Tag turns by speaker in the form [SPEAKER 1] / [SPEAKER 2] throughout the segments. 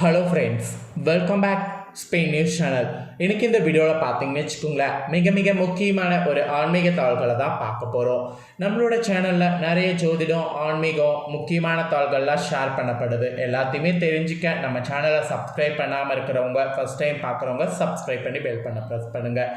[SPEAKER 1] Hello friends welcome back Spain news channel இன்றைக்கி இந்த வீடியோவில் பார்த்தீங்கன்னு வச்சுக்கோங்களேன் மிக மிக முக்கியமான ஒரு ஆன்மீக தாள்களை தான் பார்க்க போகிறோம் நம்மளோட சேனலில் நிறைய ஜோதிடம் ஆன்மீகம் முக்கியமான தாள்கள்லாம் ஷேர் பண்ணப்படுது. எல்லாத்தையுமே தெரிஞ்சுக்க நம்ம சேனலை சப்ஸ்கிரைப் பண்ணாமல் இருக்கிறவங்க ஃபஸ்ட் டைம் பார்க்குறவங்க சப்ஸ்கிரைப் பண்ணி பெல் பண்ண ப்ரெஸ் பண்ணுங்கள்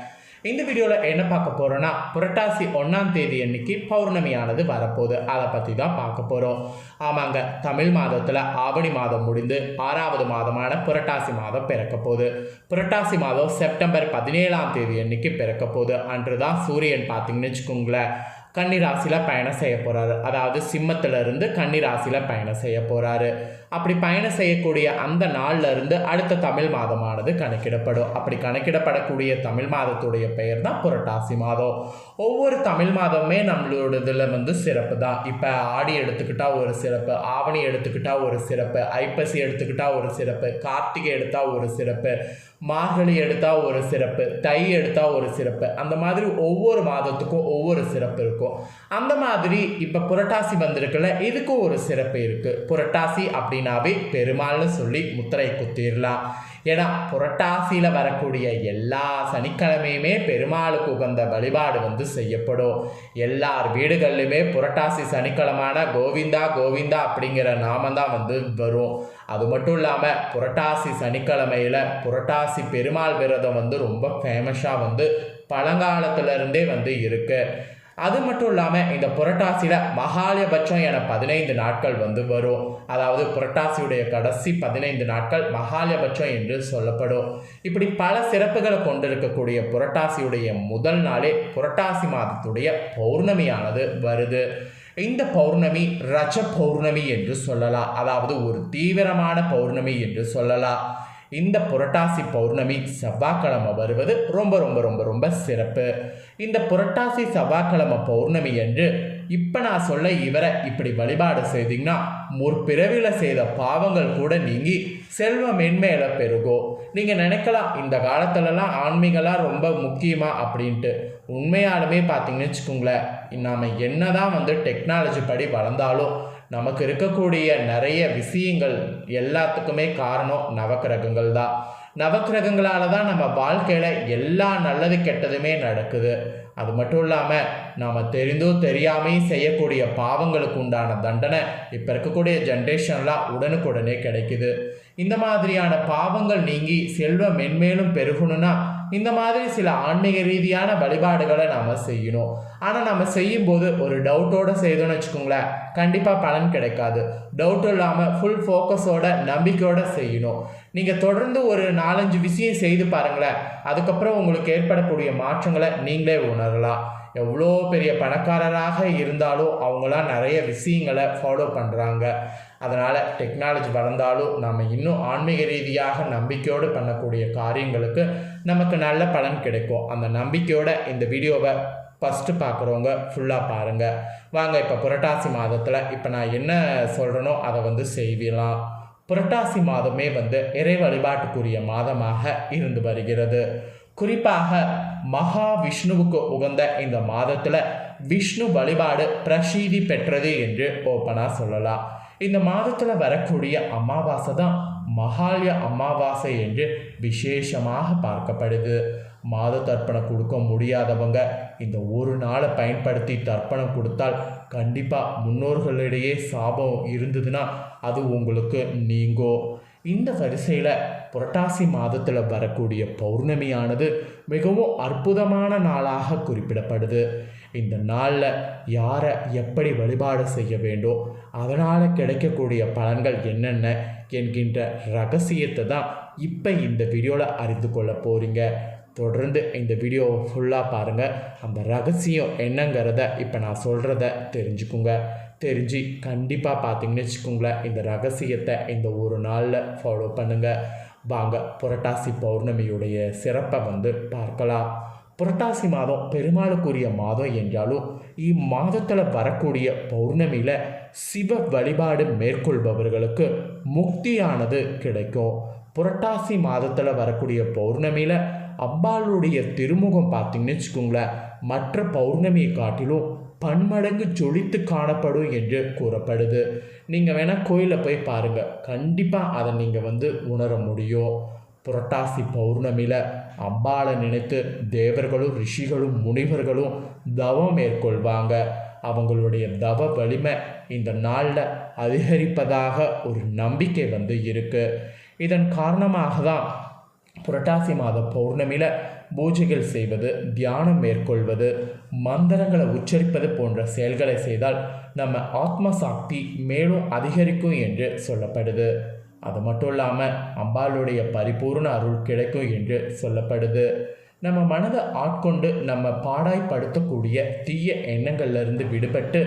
[SPEAKER 1] இந்த வீடியோவில் என்ன பார்க்க போகிறோன்னா புரட்டாசி ஒன்றாம் தேதி அன்னைக்கு பௌர்ணமியானது வரப்போகுது. அதை பற்றி தான் பார்க்க போகிறோம் ஆமாங்க தமிழ் மாதத்தில் ஆவணி மாதம் முடிந்து ஆறாவது மாதமான புரட்டாசி மாதம் பிறக்க போகுது. புரட்டாசி மாதம் செப்டம்பர் பதினேழாம் தேதி அன்னைக்கு பிறக்க போகுது. அன்று தான் சூரியன் பார்த்தீங்கன்னு வச்சுக்கோங்களேன். கன்னிராசியில் பயணம் செய்ய போகிறாரு அதாவது சிம்மத்திலிருந்து கன்னிராசியில் பயணம் செய்ய போகிறாரு அப்படி பயணம் செய்யக்கூடிய அந்த நாள்ல இருந்து அடுத்த தமிழ் மாதமானது கணக்கிடப்படும். அப்படி கணக்கிடப்படக்கூடிய தமிழ் மாதத்துடைய பெயர் தான் புரட்டாசி மாதம். ஒவ்வொரு தமிழ் மாதமே நம்மளோட இதில் வந்து சிறப்பு தான். இப்போ ஆடி எடுத்துக்கிட்டால் ஒரு சிறப்பு ஆவணி எடுத்துக்கிட்டால் ஒரு சிறப்பு ஐப்பசி எடுத்துக்கிட்டால் ஒரு சிறப்பு கார்த்திகை எடுத்தால் ஒரு சிறப்பு மார்கழி எடுத்தால் ஒரு சிறப்பு தை எடுத்தால் ஒரு சிறப்பு. அந்த மாதிரி ஒவ்வொரு மாதத்துக்கும் ஒவ்வொரு சிறப்பு இருக்கும். அந்த மாதிரி இப்போ புரட்டாசி வந்திருக்குல்ல இதுக்கும் ஒரு சிறப்பு இருக்குது புரட்டாசி அப்படின்னாவே பெருமாள்னு சொல்லி முத்திரை குத்திடலாம் ஏன்னா புரட்டாசியில் வரக்கூடிய எல்லா சனிக்கிழமையுமே பெருமாளுக்கு உகந்த வழிபாடு வந்து செய்யப்படும். எல்லார் வீடுகள்லையுமே புரட்டாசி சனிக்கிழமான கோவிந்தா கோவிந்தா அப்படிங்கிற நாமந்தான் வந்து வரும். அது மட்டும் இல்லாமல் புரட்டாசி சனிக்கிழமையில் புரட்டாசி பெருமாள் விரதம் வந்து ரொம்ப ஃபேமஸாக வந்து பழங்காலத்துலேருந்தே வந்து இருக்குது அது மட்டும் இல்லாமல் இந்த புரட்டாசியில் மகாலயபட்சம் என பதினைந்து நாட்கள் வந்து வரும். அதாவது புரட்டாசியுடைய கடைசி பதினைந்து நாட்கள் மகாலயபட்சம் என்று சொல்லப்படும். இப்படி பல சிறப்புகளை கொண்டிருக்கக்கூடிய புரட்டாசியுடைய முதல் நாளே புரட்டாசி மாதத்துடைய பௌர்ணமியானது வருது. இந்த பௌர்ணமி ரஜ பௌர்ணமி என்று சொல்லலாம் அதாவது ஒரு தீவிரமான பௌர்ணமி என்று சொல்லலாம் இந்த புரட்டாசி பௌர்ணமி செவ்வாய்க்கிழமை வருவது ரொம்ப ரொம்ப ரொம்ப ரொம்ப சிறப்பு. இந்த புரட்டாசி செவ்வாய்க்கிழமை பௌர்ணமி என்று இப்போ நான் சொல்ல இவரை இப்படி வழிபாடு செய்தீங்கன்னா முற்பிறவியில் செய்த பாவங்கள் கூட நீங்கி செல்வ மென்மேல பெருகும் நீங்கள் நினைக்கலாம் இந்த காலத்துலலாம் ஆன்மீகலாம் ரொம்ப முக்கியமாக அப்படின்ட்டு. உண்மையாலுமே பார்த்தீங்கன்னு வச்சுக்கோங்களேன் நாம் என்ன தான் வந்து டெக்னாலஜி படி வளர்ந்தாலும் நமக்கு இருக்கக்கூடிய நிறைய விஷயங்கள் எல்லாத்துக்குமே காரணம் நவக்கிரகங்கள் தான். நவக்கிரகங்களால தான் நம்ம வாழ்க்கையில் எல்லா நல்லது கெட்டதுமே நடக்குது. அது மட்டும் இல்லாமல் நாம் தெரிந்தோ தெரியாமையும் செய்யக்கூடிய பாவங்களுக்கு உண்டான தண்டனை இப்போ இருக்கக்கூடிய ஜென்ரேஷன்லாம் உடனுக்குடனே கிடைக்குது. இந்த மாதிரியான பாவங்கள் நீங்கி செல்வம் மென்மேலும் பெருகணும்னா இந்த மாதிரி சில ஆன்மீக ரீதியான வழிபாடுகளை நாம் செய்யணும். ஆனால் நம்ம செய்யும்போது ஒரு டவுட்டோடு செய்தோம்னு வச்சுக்கோங்களேன் கண்டிப்பாக பலன் கிடைக்காது. டவுட் இல்லாமல் ஃபுல் ஃபோக்கஸோட நம்பிக்கையோடு செய்யணும். நீங்கள் தொடர்ந்து ஒரு நாலஞ்சு விஷயம் செய்து பாருங்களேன் அதுக்கப்புறம் உங்களுக்கு ஏற்படக்கூடிய மாற்றங்களை நீங்களே உணரலாம். எவ்வளோ பெரிய பணக்காரராக இருந்தாலும் அவங்களாம் நிறைய விஷயங்களை ஃபாலோ பண்ணுறாங்க அதனால் டெக்னாலஜி வளர்ந்தாலும் நம்ம இன்னும் ஆன்மீக ரீதியாக நம்பிக்கையோடு பண்ணக்கூடிய காரியங்களுக்கு நமக்கு நல்ல பலன் கிடைக்கும். அந்த நம்பிக்கையோட இந்த வீடியோவை ஃபஸ்ட்டு பார்க்குறவங்க ஃபுல்லாக பாருங்கள் வாங்க இப்போ புரட்டாசி மாதத்தில் இப்போ நான் என்ன சொல்கிறேனோ அதை வந்து செய்விடலாம் புரட்டாசி மாதமே வந்து இறை வழிபாட்டுக்குரிய மாதமாக இருந்து வருகிறது. குறிப்பாக மகா விஷ்ணுவுக்கு உகந்த இந்த மாதத்தில் விஷ்ணு வழிபாடு பிரசீதி பெற்றது என்று ஓப்பனாக சொல்லலாம். இந்த மாதத்தில் வரக்கூடிய அமாவாசை தான் மகாலய அமாவாசை என்று விசேஷமாக பார்க்கப்படுது. மாத தர்ப்பணம் கொடுக்க முடியாதவங்க இந்த ஒரு நாளை பயன்படுத்தி தர்ப்பணம் கொடுத்தால் கண்டிப்பாக முன்னோர்களிடையே சாபம் இருந்ததுன்னா அது உங்களுக்கு நீங்கோ. இந்த வரிசையில் புரட்டாசி மாதத்தில் வரக்கூடிய பௌர்ணமியானது மிகவும் அற்புதமான நாளாக குறிப்பிடப்படுது. இந்த நாளில் யாரை எப்படி வழிபாடு செய்ய வேண்டும் அதனால் கிடைக்கக்கூடிய பலன்கள் என்னென்ன என்கின்ற ரகசியத்தை தான் இப்போ இந்த வீடியோவில் அறிந்து கொள்ள போகிறீங்க தொடர்ந்து இந்த வீடியோவை ஃபுல்லாக பாருங்கள் அந்த ரகசியம் என்னங்கிறத இப்போ நான் சொல்கிறத தெரிஞ்சுக்குங்க. தெரிஞ்சு கண்டிப்பாக பார்த்தீங்கன்னு வச்சுக்கோங்களேன் இந்த ரகசியத்தை இந்த ஒரு நாளில் ஃபாலோ பண்ணுங்கள் வாங்க புரட்டாசி பௌர்ணமியுடைய சிறப்பை வந்து பார்க்கலாம். புரட்டாசி மாதம் பெருமாளுக்குரிய மாதம் என்றாலும் இம்மாதத்தில் வரக்கூடிய பௌர்ணமியில் சிவ வழிபாடு மேற்கொள்பவர்களுக்கு முக்தியானது கிடைக்கும். புரட்டாசி மாதத்தில் வரக்கூடிய பௌர்ணமியில் அம்பாளுடைய திருமுகம் பார்த்தீங்கன்னு வச்சுக்கோங்களேன் மற்ற பௌர்ணமியை காட்டிலும் பன்மடங்கு ஜொலித்து காணப்படும் என்று கூறப்படுது. நீங்கள் வேணால் கோயிலில் போய் பாருங்கள் கண்டிப்பாக அதை நீங்கள் வந்து உணர முடியும். புரட்டாசி பௌர்ணமியில் அம்பாளை நினைத்து தேவர்களும் ரிஷிகளும் முனிவர்களும் தவம் மேற்கொள்வாங்க. அவங்களுடைய தவ வலிமை இந்த நாளில் அதிகரிப்பதாக ஒரு நம்பிக்கை வந்து இருக்குது இதன் காரணமாக தான் புரட்டாசி மாத பௌர்ணமியில் பூஜைகள் செய்வது தியானம் மேற்கொள்வது மந்திரங்களை உச்சரிப்பது போன்ற செயல்களை செய்தால் நம்ம ஆத்ம சக்தி மேலும் அதிகரிக்கும் என்று சொல்லப்படுது. அது மட்டும் இல்லாமல் அம்பாளுடைய பரிபூர்ண அருள் கிடைக்கும் என்று சொல்லப்படுது. நம்ம மனதை ஆட்கொண்டு நம்ம பாடாய்ப்படுத்தக்கூடிய தீய எண்ணங்கள்லேருந்து விடுபட்டு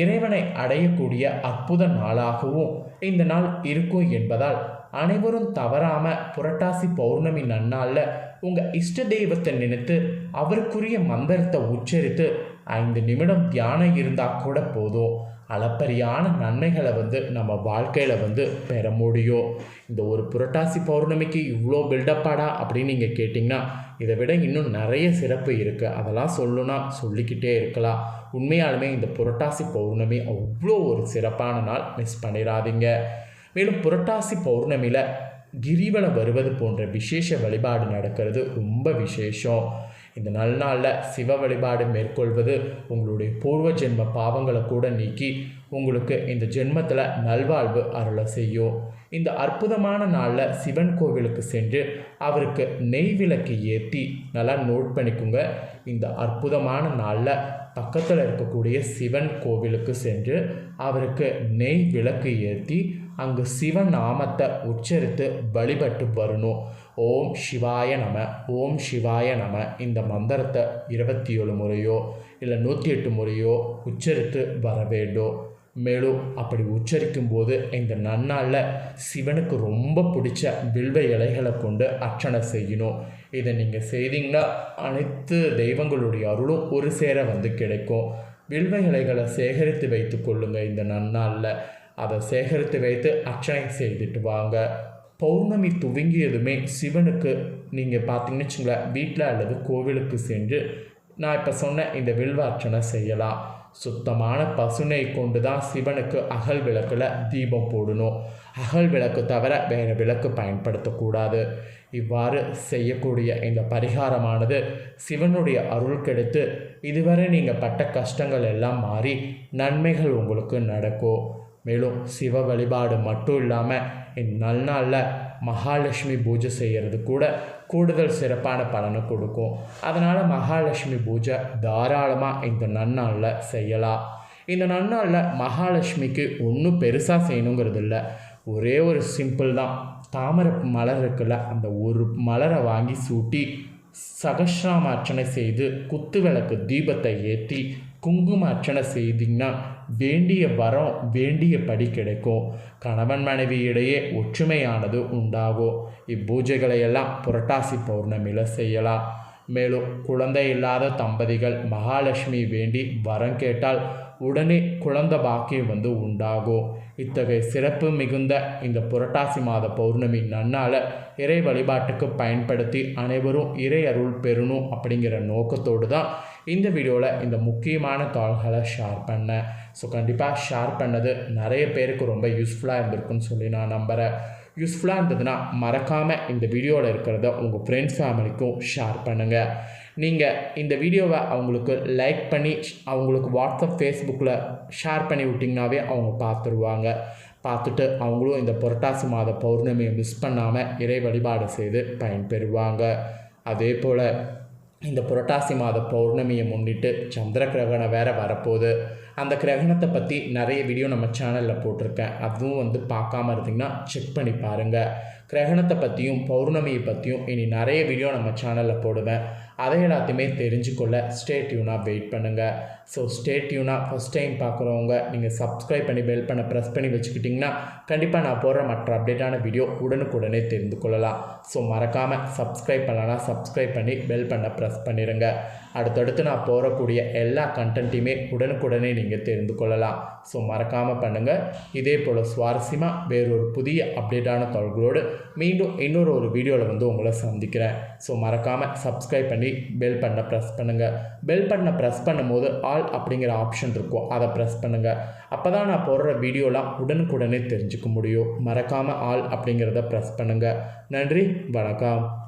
[SPEAKER 1] இறைவனை அடையக்கூடிய அற்புத நாளாகவும் இந்த நாள் இருக்கும் என்பதால் அனைவரும் தவறாம புரட்டாசி பௌர்ணமி நன்னாளில் உங்கள் இஷ்ட தெய்வத்தை நினைத்து அவருக்குரிய மந்திரத்தை உச்சரித்து ஐந்து நிமிடம் தியானம் இருந்தால் கூட போதும். அளப்பரியான நன்மைகளை வந்து நம்ம வாழ்க்கையில் வந்து பெற முடியும். இந்த ஒரு புரட்டாசி பௌர்ணமிக்கு இவ்வளோ பில்டப்பாடா அப்படின்னு நீங்கள் கேட்டிங்கன்னா இதை விட இன்னும் நிறைய சிறப்பு இருக்குது அதெல்லாம் சொல்லணும்னா சொல்லிக்கிட்டே இருக்கலாம். உண்மையாலுமே இந்த புரட்டாசி பௌர்ணமி அவ்வளோ ஒரு சிறப்பான நாள் மிஸ் பண்ணிடாதீங்க. மேலும் புரட்டாசி பௌர்ணமியில் கிரிவலம் வருவது போன்ற விசேஷ வழிபாடு நடக்கிறது. ரொம்ப விசேஷம். இந்த நல்நாளில் சிவ வழிபாடு மேற்கொள்வது உங்களுடைய பூர்வ ஜென்ம பாவங்களை கூட நீக்கி உங்களுக்கு இந்த ஜென்மத்தில் நல்வாழ்வு அருளை செய்யும். இந்த அற்புதமான நாளில் சிவன் கோவிலுக்கு சென்று அவருக்கு நெய் விளக்கு ஏற்றி நல்லா நோட் பண்ணிக்கோங்க. இந்த அற்புதமான நாளில் பக்கத்தில் இருக்கக்கூடிய சிவன் கோவிலுக்கு சென்று அவருக்கு நெய் விளக்கு ஏற்றி அங்கு சிவன் நாமத்தை உச்சரித்து வழிபட்டு வரணும். ஓம் சிவாய நம ஓம் சிவாய நம. இந்த மந்திரத்தை இருபத்தி ஏழு முறையோ இல்லை நூற்றி எட்டு முறையோ உச்சரித்து வர வேண்டும். மேலும் அப்படி உச்சரிக்கும் போது இந்த நன்னாளில் சிவனுக்கு ரொம்ப பிடிச்ச வில்வ இலைகளை கொண்டு அர்ச்சனை செய்யணும். இதை நீங்கள் செய்தீங்கன்னா அனைத்து தெய்வங்களுடைய அருளும் ஒரு சேர வந்து கிடைக்கும். வில்வ இலைகளை சேகரித்து வைத்து கொள்ளுங்கள் இந்த நன்னாளில். அதை சேகரித்து வைத்து அர்ச்சனை செய்துட்டு வாங்க. பௌர்ணமி துவங்கியதுமே சிவனுக்கு நீங்கள் பார்த்தீங்கன்னு வச்சுங்களேன் வீட்டில் அல்லது கோவிலுக்கு சென்று நான் இப்போ சொன்ன இந்த வில்வ அர்ச்சனை செய்யலாம். சுத்தமான பசுனை கொண்டு தான் சிவனுக்கு அகல் விளக்கில் தீபம் போடணும். அகல் விளக்கு தவிர வேறு விளக்கு பயன்படுத்தக்கூடாது. இவ்வாறு செய்யக்கூடிய இந்த பரிகாரமானது சிவனுடைய அருள் கிடைத்து இதுவரை நீங்கள் பட்ட கஷ்டங்கள் எல்லாம் மாறி நன்மைகள் உங்களுக்கு நடக்கும். மேலும் சிவ வழிபாடு மட்டும் இல்லாமல் இந்நல்நாளில் மகாலட்சுமி பூஜை செய்கிறது கூட கூடுதல் சிறப்பான பலனை கொடுக்கும். அதனால் மகாலட்சுமி பூஜை தாராளமாக இந்த நன்னாளில் செய்யலாம். இந்த நன்னாளில் மகாலட்சுமிக்கு ஒன்றும் பெருசாக செய்யணுங்கிறது இல்லை. ஒரே ஒரு சிம்பிள் தான். தாமரை மலர் இருக்குல்ல அந்த ஒரு மலரை வாங்கி சூட்டி சகசிராம அர்ச்சனை செய்து குத்து விளக்கு தீபத்தை ஏற்றி குங்கும அர்ச்சனை செய்தீங்கன்னா வேண்டிய வரம் வேண்டிய படி கிடைக்கும். கணவன் மனைவி இடையே ஒற்றுமையானது உண்டாகும். இப்பூஜைகளை எல்லாம் புரட்டாசி பௌர்ணமியில் செய்யலாம். மேலும் குழந்தை இல்லாத தம்பதிகள் மகாலட்சுமி வேண்டி வரம் கேட்டால் உடனே குழந்த பாக்கியம் வந்து உண்டாகும். இத்தகைய சிறப்பு மிகுந்த இந்த புரட்டாசி மாத பௌர்ணமி நன்னால இறை வழிபாட்டுக்கு பயன்படுத்தி அனைவரும் இறை அருள் பெறணும் அப்படிங்கிற நோக்கத்தோடு தான் இந்த வீடியோவில் இந்த முக்கியமான தாள்களை ஷேர் பண்ணேன் ஸோ கண்டிப்பாக ஷேர் பண்ணது நிறைய பேருக்கு ரொம்ப யூஸ்ஃபுல்லாக இருந்திருக்குன்னு சொல்லி நான் நம்புகிறேன் யூஸ்ஃபுல்லாக இருந்ததுன்னா மறக்காமல் இந்த வீடியோவில் இருக்கிறத உங்கள் ஃப்ரெண்ட்ஸ் ஃபேமிலிக்கும் ஷேர் பண்ணுங்கள் நீங்கள் இந்த வீடியோவை அவங்களுக்கு லைக் பண்ணி அவங்களுக்கு வாட்ஸ்அப் ஃபேஸ்புக்கில் ஷேர் பண்ணி விட்டிங்கனாவே அவங்க பார்த்துருவாங்க. பார்த்துட்டு அவங்களும் இந்த புரட்டாசி மாத பௌர்ணமியை மிஸ் பண்ணாமல் இறை வழிபாடு செய்து பயன்பெறுவாங்க. அதே போல் இந்த புரட்டாசி மாத பௌர்ணமியை முன்னிட்டு சந்திர கிரகணம் வேற வரப்போகுது. அந்த கிரகணத்தை பற்றி நிறைய வீடியோ நம்ம சேனலில் போட்டிருக்கேன். அதுவும் வந்து பார்க்காம இருந்தீங்கன்னா செக் பண்ணி பாருங்கள் கிரகணத்தை பற்றியும் பௌர்ணமியை பற்றியும் இனி நிறைய வீடியோ நம்ம சேனலில் போடுவேன். அதை எல்லாத்தையுமே தெரிஞ்சுக்கொள்ள ஸ்டே டியூனாக வெயிட் பண்ணுங்கள் ஸோ ஸ்டே டியூனாக ஃபஸ்ட் டைம் பார்க்குறவங்க நீங்கள் சப்ஸ்கிரைப் பண்ணி பெல் பண்ண ப்ரெஸ் பண்ணி வச்சுக்கிட்டிங்கன்னா கண்டிப்பாக நான் போடுற மற்ற அப்டேட்டான வீடியோ உடனுக்குடனே தெரிந்து கொள்ளலாம். ஸோ மறக்காமல் சப்ஸ்கிரைப் பண்ணலாம் சப்ஸ்கிரைப் பண்ணி பெல் பண்ண ப்ரெஸ் பண்ணிடுங்க அடுத்தடுத்து நான் போடக்கூடிய எல்லா கண்டென்ட்டையுமே உடனுக்குடனே நீங்கள் தெரிந்து கொள்ளலாம். ஸோ மறக்காமல் பண்ணுங்கள் இதே போல் சுவாரஸ்யமாக வேறொரு புதிய அப்டேட்டான தொழில்களோடு மீண்டும் இன்னொரு ஒரு வீடியோவில் வந்து உங்களை சந்திக்கிறேன். ஸோ மறக்காமல் சப்ஸ்கிரைப் பண்ணி பெல் பண்ண ப்ரெஸ் பண்ணுங்கள் பெல் பண்ண ப்ரெஸ் பண்ணும்போது ஆல் அப்படிங்கிற ஆப்ஷன் இருக்கும். அதை ப்ரெஸ் பண்ணுங்கள் அப்போ தான் நான் போடுற வீடியோலாம் உடனுக்குடனே தெரிஞ்சுக்க முடியும். மறக்காமல் ஆல் அப்படிங்கிறத ப்ரெஸ் பண்ணுங்கள் நன்றி. வணக்கம்.